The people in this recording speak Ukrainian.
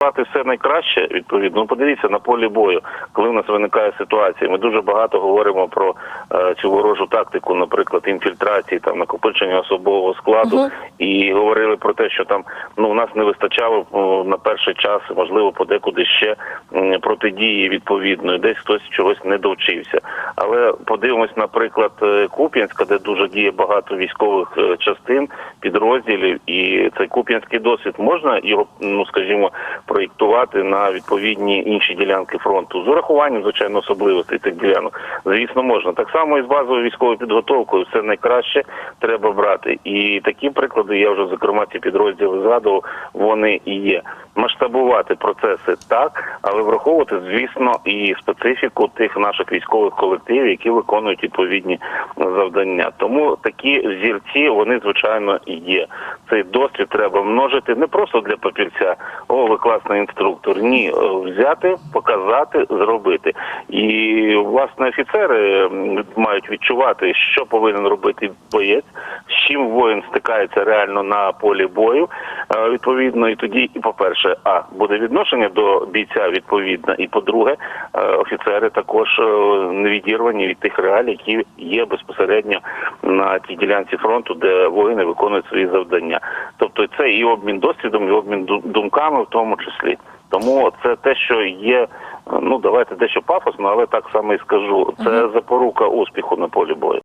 Все найкраще, відповідно. Ну, подивіться на полі бою, коли в нас виникає ситуація. Ми дуже багато говоримо про е, цю ворожу тактику, наприклад, інфільтрації, там накопичення особового складу, і говорили про те, що там ну у нас не вистачало о, на перший час, можливо, подекуди ще м, протидії відповідної, десь хтось чогось не довчився. Але подивимось, наприклад, е, Куп'янська, де дуже діє багато військових е, частин, підрозділів, і цей куп'янський досвід можна його, ну скажімо, проєктувати на відповідні інші ділянки фронту з урахуванням, звичайно, особливостей цих ділянок. Звісно, можна так само і з базовою військовою підготовкою. Все найкраще треба брати. І такі приклади я вже зокрема ці підрозділи згадував. Вони і є. Масштабувати процеси так, але враховувати, звісно, і специфіку тих наших військових колективів, які виконують відповідні завдання. Тому такі зірці вони звичайно є. Цей досвід треба множити не просто для папірця. О, ви класний інструктор. Ні, е, взяти, показати, зробити. І власне офіцери мають відчувати, що повинен робити боєць, з чим воїн стикається реально на полі бою. Е, Відповідно, і тоді, і по-перше, а буде відношення до бійця відповідне, і по-друге, е, офіцери також е, не відірвані від тих реалій, які є безпосередньо на тій ділянці фронту, де воїни виконують свої завдання. Тобто, це і обмін досвідом, і обмін думками, в тому числі. Тому це те, що є. Ну давайте дещо пафосно, але так само і скажу. Це запорука успіху на полі бою.